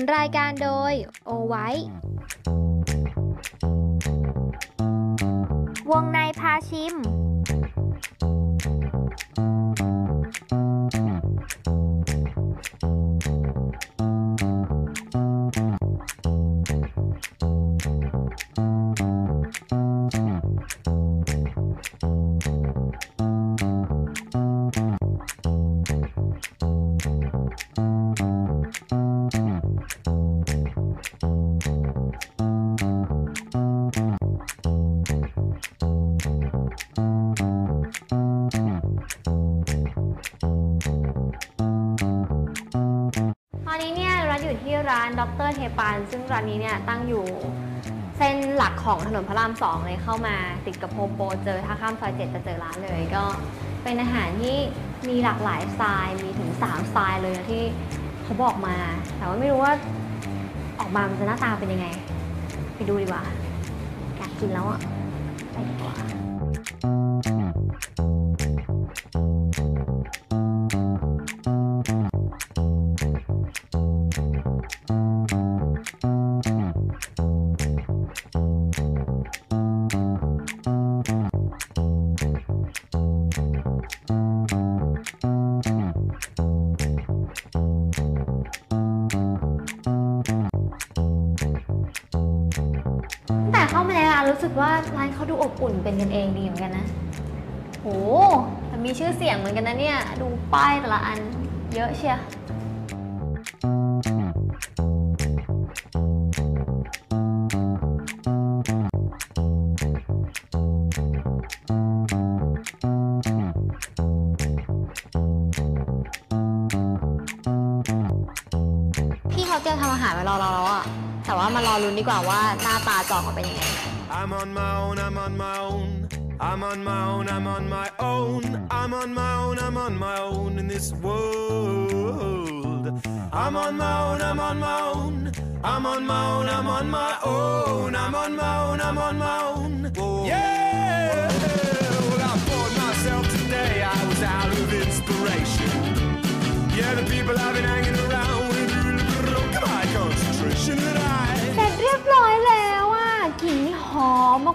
นรายการโดย โอไว้ วงในพาชิม ตอนนี้เนี่ยรัฐอยู่ที่ร้านดรเทปาน ซึ่งร้านนี้เนี่ยตั้งอยู่เส้นหลักของถนนพระรามสองเลยเข้ามาติดกับโฮโปเจอถ้าข้ามซอยเจ็ดจะเจอร้านเลยก็เป็นอาหารที่มีหลากหลายสไตล์มีถึง 3 สไตล์เลยที่เขาบอกมา แต่ว่าไม่รู้ว่าออกมามันจะหน้าตาเป็นยังไง ไปดูดีกว่า อยากกินแล้วอะ ไปดีกว่า แต่เข้ามาในร้านรู้สึกว่าร้านเขาดูอบอุ่นเป็นกันเองดีเหมือนกันนะ โหแต่มีชื่อเสียงเหมือนกันนะเนี่ย ดูป้ายแต่ละอันเยอะเชียพี่เขาเตรียมทำอาหารไว้รอเราแล้วอะแต่ว่ามารอลุ้นดีกว่าว่าหน้าตาจออกมาเป็นยังไง I'm on my own, I'm on my own. I'm on my own, I'm on my own. In this world. I'm on my own, I'm on my own. I'm on my own, I'm on my own. I'm on my own, I'm on my own. Yeah! Well, I bought myself today, I was out of inspiration. Yeah, the people I've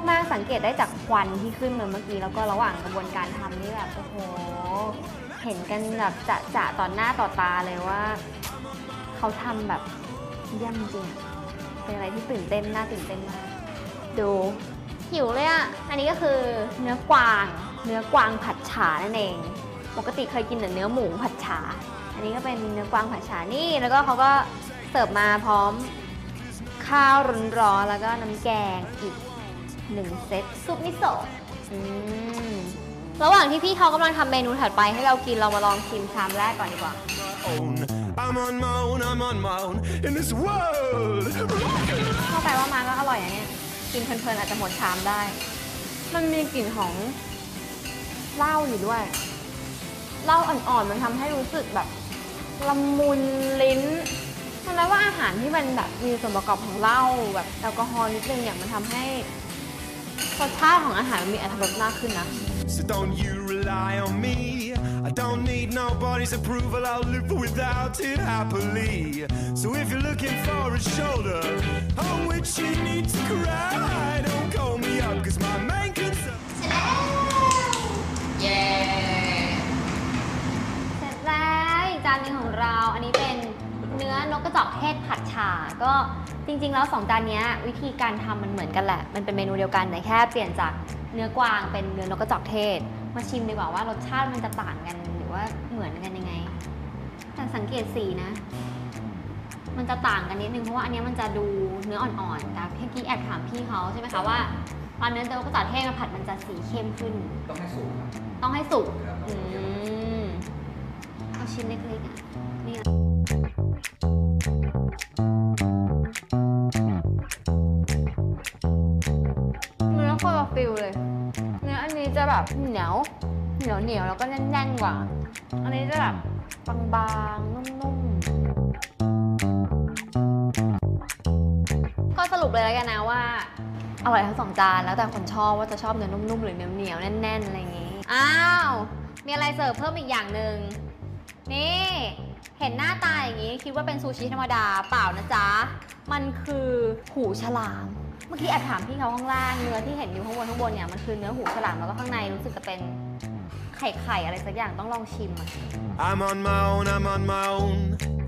มากๆ สังเกตได้จากควันที่ขึ้นมาเมื่อกี้ แล้วก็ระหว่างกระบวนการทำนี่แบบโอ้โห เห็นกันแบบจะจะๆต่อหน้าต่อตาเลยว่า เขาทำแบบเยี่ยมจริงเป็นอะไรที่ตื่นเต้นน่าตื่นเต้นมาก ดูหิวเลยอะ อันนี้ก็คือเนื้อกวาง เนื้อกวางผัดฉานั่นเอง ปกติเคยกินแต่เนื้อหมูผัดฉา อันนี้ก็เป็นเนื้อกวางผัดฉานี่แล้วก็เขาก็เสิร์ฟมาพร้อมข้าวร้อนๆแล้วก็น้ำแกงอีก หนึ่งเซตซุปมิโซะอืมระหว่างที่พี่เขากำลังทำเมนูถัดไปให้เรากินเรามาลองชิมชามแรกก่อนดีกว่า own. I'm on my own, I'm on my own in this world. เข้าไปว่ามาก็อร่อยนะเนี่ยกินเพลินๆอาจจะหมดชามได้ มันมีกลิ่นของเหล้าอยู่ด้วยเหล้าอ่อนๆมันทำให้รู้สึกแบบละมุนลิ้นทำไมว่าอาหารที่มันแบบมีส่วนประกอบของเหล้าแบบแอลกอฮอล์นิดนึงเนี่ยมันทำให้ รสชาติของอาหารมันมีอรรถรสมากขึ้นนะ So don't you rely on me. I don't need nobody's approval. I'll live without it happily. So if you're looking for a shoulder on which you need to cry, don't call me up, cause my main concern. เย้เสร็จแล้วอีกจานหนึงของเรา อันนี้เป็น เนื้อนกกระจอกเทศผัดฉ่าก็จริง ๆ แล้วสองจานเนี้ยวิธีการทำมันเหมือนกันแหละ มันเป็นเมนูเดียวกันแต่แค่เปลี่ยนจากเนื้อกวางเป็นเนื้อนกกระจอกเทศ มาชิมดีกว่าว่ารสชาติมันจะต่างกันหรือว่าเหมือนกันยังไง แต่สังเกตสีนะ มันจะต่างกันนิดนึงเพราะว่าอันเนี้ยมันจะดูเนื้ออ่อนๆแต่เมื่อกี้แอบถามพี่เขาใช่ไหมคะว่าตอนเนื้อนกกระจอกเทศมาผัดมันจะสีเข้มขึ้น ต้องให้สูงครับต้องให้สุกครับอืมเอาชิ้นเล็กๆอะนี่ แบบเหนียวเหนียวเหนียวแล้วก็แน่นๆกว่า อันนี้จะแบบบางๆนุ่มๆ ก็สรุปเลยแล้วกันนะว่าอร่อยทั้งสองจานแล้วแต่คนชอบว่าจะชอบเนื้อนุ่มๆ หรือเนื้อเหนียวๆแน่นๆ อะไรอย่างงี้ อ้าว มีอะไรเสิร์ฟเพิ่มอีกอย่างหนึ่งนี่ เห็นหน้าตาอย่างนี้คิดว่าเป็นซูชิธรรมดาเปล่านะจ๊ะ มันคือหูฉลาม เมื่อกี้แอบถามพี่เขาข้างล่างเนื้อที่เห็นอยู่ข้างบนข้างบนเนี่ยมันคือเนื้อหูฉลามแล้วก็ข้างในรู้สึกจะเป็นไข่ไข่อะไรสักอย่างต้องลองชิมอะ I'm on my own, I'm on my own.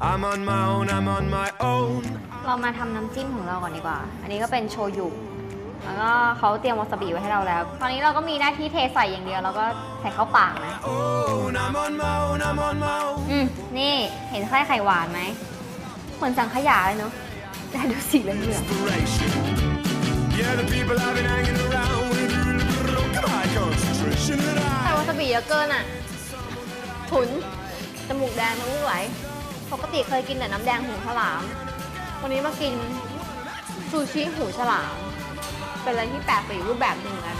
I'm on my own, I'm on my own. เรามาทำน้ำจิ้มของเราก่อนดีกว่า อันนี้ก็เป็นโชยุ แล้วก็เขาเตรียมวาซาบิไว้ให้เราแล้ว ตอนนี้เราก็มีหน้าที่เทใส่อย่างเดียวแล้วก็ใส่เข้าปากนะ Own, I'm on my own, I'm on my own. อืมนี่เห็นไส้ไข่หวานไหมเหมือนสังขยาเลยเนาะแต่ดูสีเหลือง Inspiration. Yeah, the people I've been hanging around with broken high concentration that ๆใส่ I วาซาบิเยอะเกินอะถุนจมูกแดงน้ำมูกไหลปกติเคยกินแต่น้ำแดงหูฉลาม วันนี้มากินซูชิหูฉลาม เป็นอะไรที่แปลกไปอีกรูปแบบหนึ่งนะ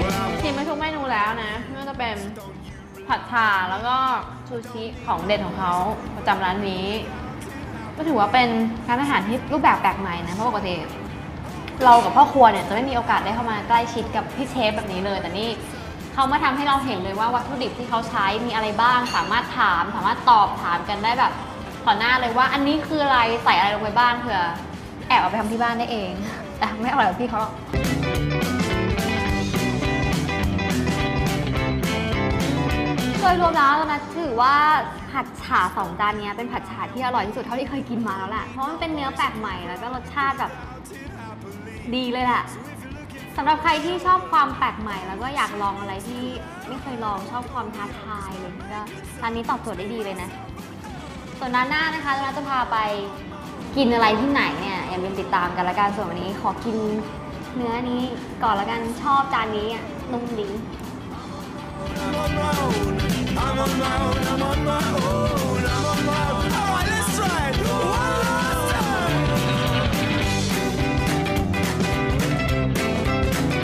well, I ชิมไปทุกเมนูแล้วนะไม่ว่าจะเป็นผัดชาแล้วก็ซูชิของเด็ดของเขาประจำร้านนี้ ก็ถือว่าเป็นร้านอาหารที่รูปแบบแปลกใหม่นะเพราะปกติเรากับพ่อครัวเนี่ยจะไม่มีโอกาสได้เข้ามาใกล้ชิดกับพี่เชฟแบบนี้เลย แต่นี่เขามาทำให้เราเห็นเลยว่าวัตถุดิบที่เขาใช้มีอะไรบ้าง สามารถถาม สามารถตอบถามกันได้แบบต่อหน้าเลยว่า อันนี้คืออะไรใส่อะไรลงไปบ้างเผื่อแอบเอาไปทำที่บ้านได้เอง แต่ไม่อร่อยแบบพี่เขาหรอก โดยรวมแล้วนะถือว่าผัดฉาสองจานนี้เป็นผัดฉาที่อร่อยที่สุดเท่าที่เคยกินมาแล้วแหละ เพราะมันเป็นเนื้อแปลกใหม่แล้วก็รสชาติแบบดีเลยแหละสำหรับใครที่ชอบความแปลกใหม่แล้วก็อยากลองอะไรที่ไม่เคยลองชอบความท้าทายเลยก็ร้านนี้ตอบโจทย์ได้ดีเลยนะ ส่วนร้านหน้านะคะเราจะพาไปกินอะไรที่ไหนเนี่ยอย่าลืมติดตามกันละกันส่วนวันนี้ขอกินเนื้อนี้ก่อนละกันชอบจานนี้อะนุ่มดี I'm on my own. I'm on my own. I'm on my own. I'm on my own. All right, let's try it. One last time.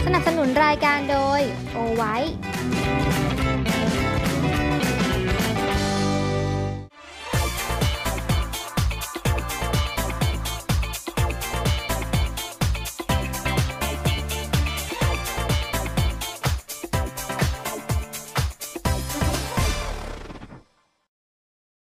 สนับสนุนรายการโดย โอไว้ I'm